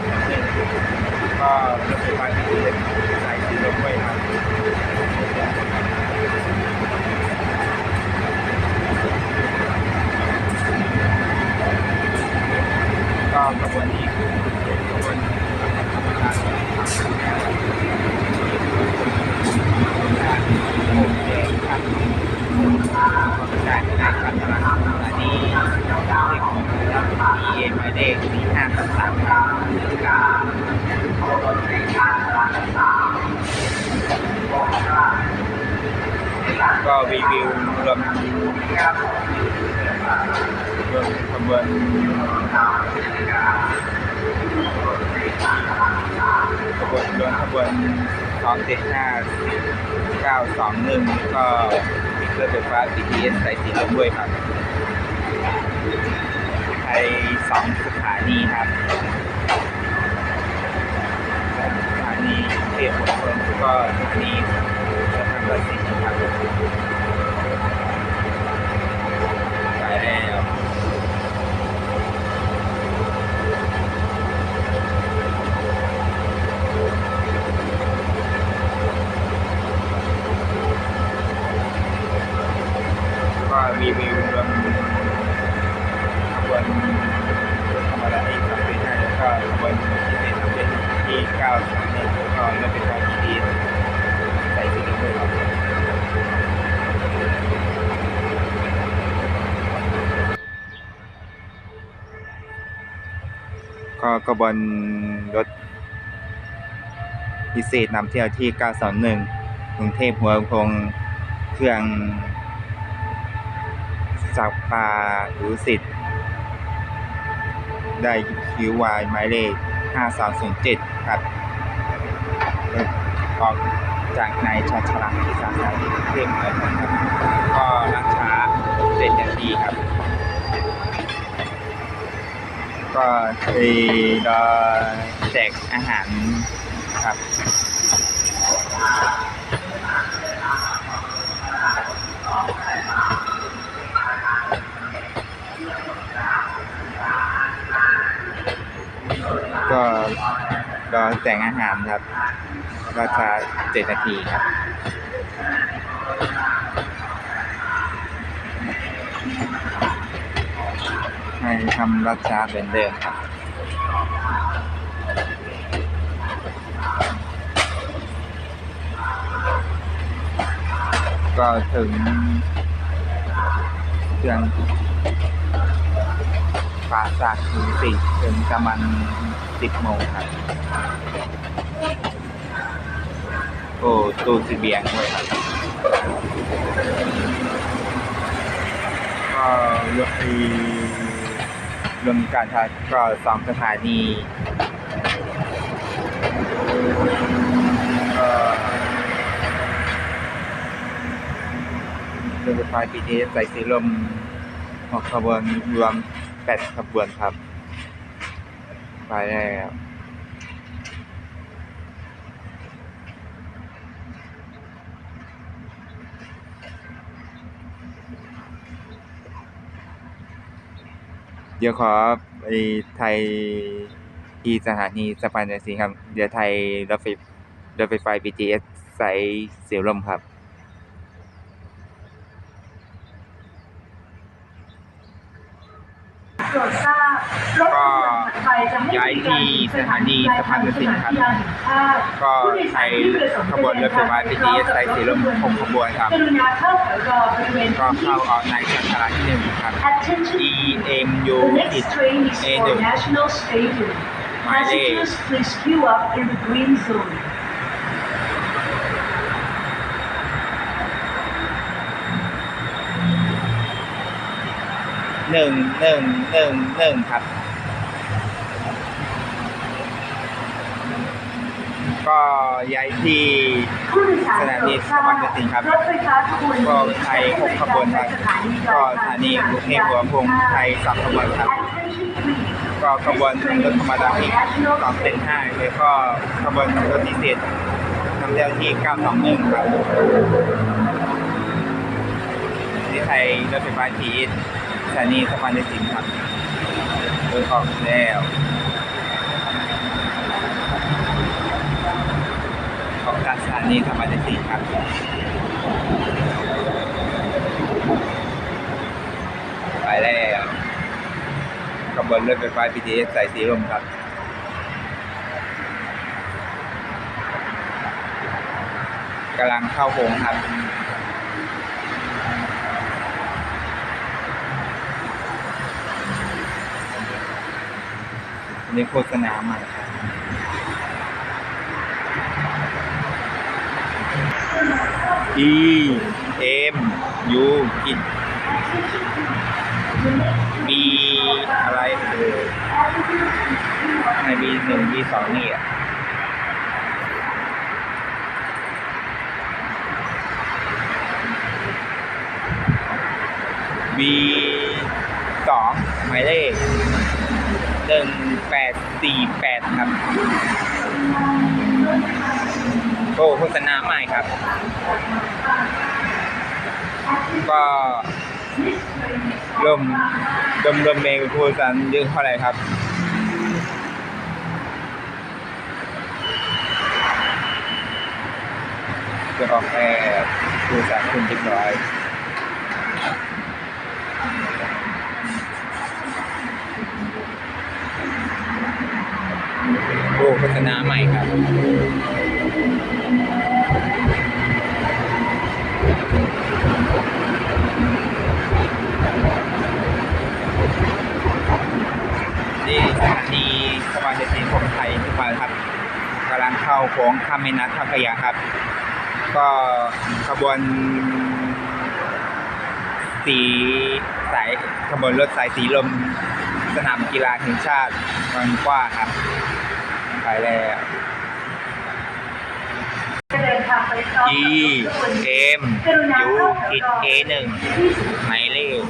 ทที่เก้าสองหนึ่งก็รถไฟฟ้าที่เจ็ดสายสีลมด้วยครับ ก็ขบวนนี้คือขบวนธรรมดาที่โอเคครับ การในการตลาดอันนี้เลขของมีหมายเลขสี่ห้าสามสามครับก็รีวิวรวมรวมขบวนขบวนรถขบวนสองเจ็ดห้าเก้าสองหนึ่งก็ รื่องไฟฟ้า BTS สายสีลมด้วยครับไปสองสถานีครับสถานีเทียบหัวคนก็สถานีสถานบัสสินครับไปแล้ว ก็รีวิวรวมขบวนธรรมดาที่สามเป็นห้าแล้วก็ขบวนที่เป็นสามเป็นที่เก้าสามหนึ่งแล้วก็รถไฟฟ้าที่ดีใส่สีเหลืองด้วยครับ ก็ขบวนรถพิเศษนำเที่ยวที่ 921 กรุงเทพหัวพงเครื่องสักปาหรือสิทธิ์ ได้คิววายหมายเลข 5307 ครับออกจากนายชาชลังที่สาขาเทพเหนือครับ ก็รักช้าเจ็ดนาทีครับ ก็เคยรอแจกอาหารครับก็รอแจกอาหารครับราคาเจ็ดนาทีครับ ให้ทำรัชชาเหมือนเดิมครับก็ถึงเครื่องปราสาทถึงสี่ถึงประมาณสิบโมงครับ โอ้ตู้เสเบียงด้วยครับ ก็รถอี รวมการทัดก็สองสถานีก็รถไฟ BTS สายสีลมหกขบวนรวม 8 ขบวนครับ ไปแล้ว เดี๋ยวขอไปไทยที่สถานีสะพานจันทรีครับ เดี๋ยวไทยรถไฟรถไฟฟ้า BTS สายเสียวลมครับ โปรดทราบรถขบวนถัดไปจะให้ย้ายที่สถานีสะพานจันครับก็ไทยขบวนรถไฟฟ้า BTS สายสีลมหกขบวนครับก็เข้าออกในชานชาลาที่หนึ่งครับ Attention EMU The next train is A for หนึ่งหมายเลข Passengers please queue up in the green zone หนึ่งหนึ่งหนึ่งหนึ่งครับ ก็ย้ายที่ผู้โดยสารสถานีโปรดทราบสะพานจันทร์ศรีครับรถไฟฟ้าขบวนก็ไทยหกขบวนครับ ก็สถานีกรุงเทพหัวลำโพงไทยสามขบวนครับ Attention please ก็ขบวนรถธรรมดาที่สองเส้นห้าแล้วก็ขบวนรถพิเศษนำเที่ยวที่921ครับไทยรถไฟฟ้าที สถานีสะพานสินครับเดินออกแล้วออกจากสถานีสะพานสินครับไปแล้วขบวนรถไฟฟ้า BTS สายสีลมครับกำลังเข้าโค้งครับ นี่โฆษณาใหม่ครับ E M U กิน B อะไรเออใน B หนึ่ง B สองนี่อะ B สองหมายเลขหนึ่ง แปดสี่แปดครับ โอ้โฆษณาใหม่ครับ ก็เริ่มเริ่มเริ่มเมงพูดสันเยอะเท่าไหร่ครับจะออกแค่พูดสันคุณเรียบร้อย โฆษณาใหม่ครับที่สถานีสะพานเจดีย์ของไทยทุกวันครับกำลังเข้าโค้งข้ามแม่น้ำท่าพระยาครับ ก็ขบวนสีสายขบวนรถสายสีลม สนามกีฬาแห่งชาติบางกว้าครับายแล้วดีเอมยูอิดเอหนึ่งหมายเลข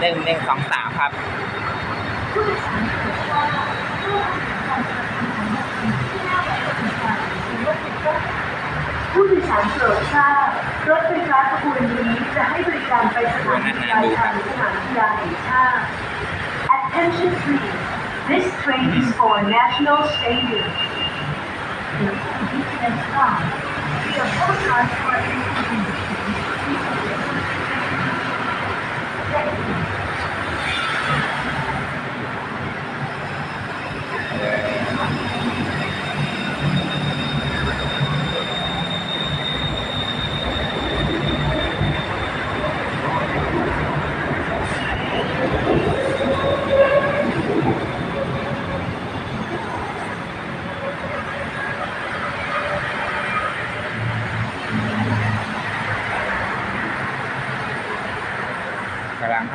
หนึ่งหนึ่งสองสามครับ ผู้โดยสารโปรดทราบรถไฟฟ้าขบวนนี้จะให้บริการไปสถานีปลายทางสนามกีฬาแห่งชาติ Attention please This train is for National Stadium and stop The whole transport is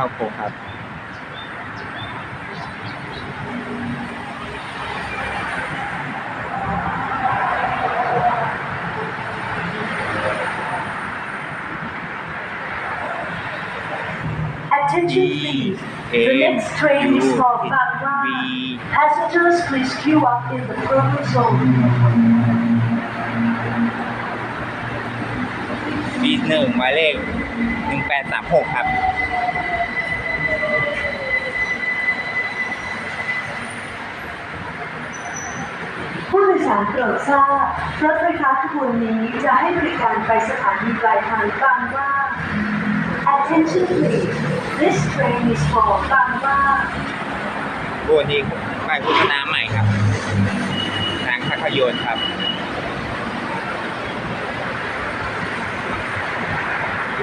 ข้าโค้งครับ Attention please. The next train is for Bangla. Passengers please queue up in the purple zone. B หนึ่งหมายเลขหนึ่งแปดสามหกครับ ผู้โดยสารโปรดทราบรถไฟฟ้าขบวนนี้จะให้บริการไปสถานีปลายทางบางว่า Attention please. This train is for บางว่าโอ้นี่ป้ายโฆษณาใหม่ครับหนังภาพยนตร์ครับ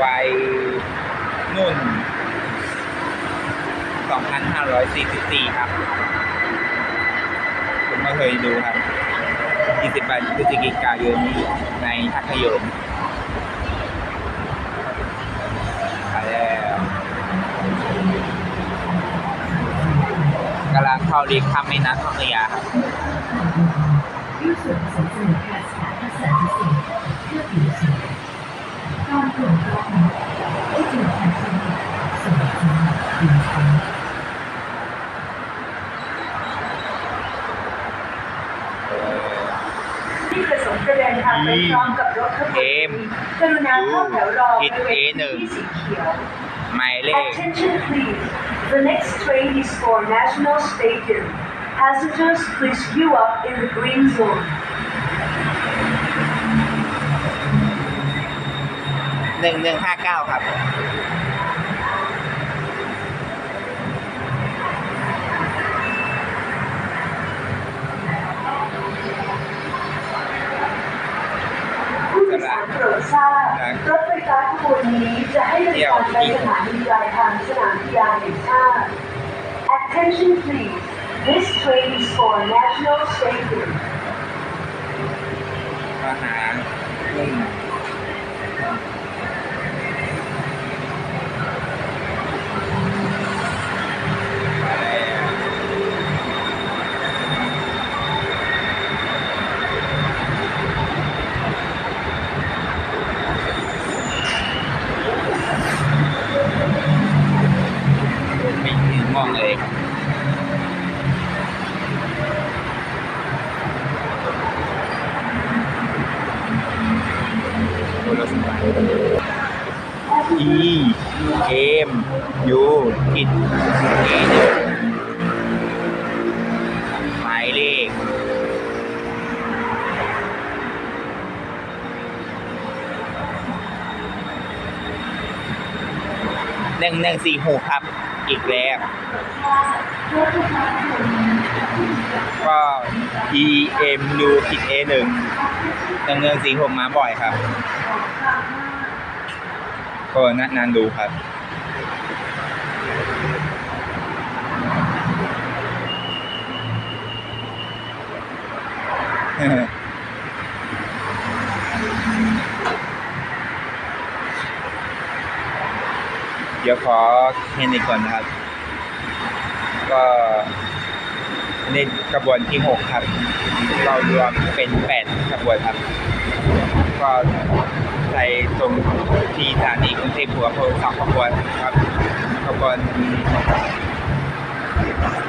วัยนุ่น 2544 ครับ ผมก็เคยดูครับ 28พฤศจิกายนในพัทยมมาแล้วกำลังเข้าเรียกข้ามแม่น้ำพัทยาครับการตรวจสอบผู้ถือแทนสำหรับสำหรับ ที่ประสงค์จะเดินทางไปพร้อมกับรถขบวน เกม กรุณาเข้าแถวรอบ ผิด ริเวณ A หนึ่ง ที่สีเขียว หมายเลข Attention please. The next train is for National Stadium. Passengers, please queue up in the green zone. หนึ่งหนึ่งห้าเก้าครับ สารโปรดทราบรถไฟฟ้าขบวนนี้จะให้บริการไปสถานีปลายทางสนามกีฬาแห่งชาติ Attention please. This train is for National Stadium. อาหารงมาแล้วไม่ถึงมองเลยครับ โทร E M U ผิด A หนึ่งหมายเลขหนึ่งหนึ่งสี่หกครับ อีกแล้ว ก็ E M U ผิด A หนึ่งหนึ่งหนึ่งสี่หกมาบ่อยครับ ก็นานๆดูครับเดี๋ยวขอแค่นี้ก่อนนะครับ ก็ในกระบวนที่หกครับ เรารวมเป็นแปดกระบวนครับ ก็ ใส่ตรงที่สถานีกรุงเทพหัวโพสองขบวนครับขบวน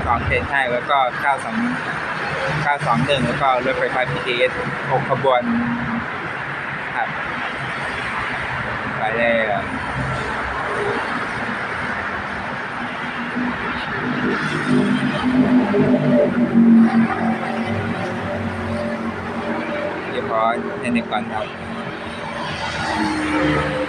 สองเส้นใช่แล้วก็เก้าสองเก้าสองหนึ่งแล้วก็รถไฟฟ้า BTS หกขบวนครับไปแล้วเดี๋ยวขอแค่นี้ก่อนครับ Thank you.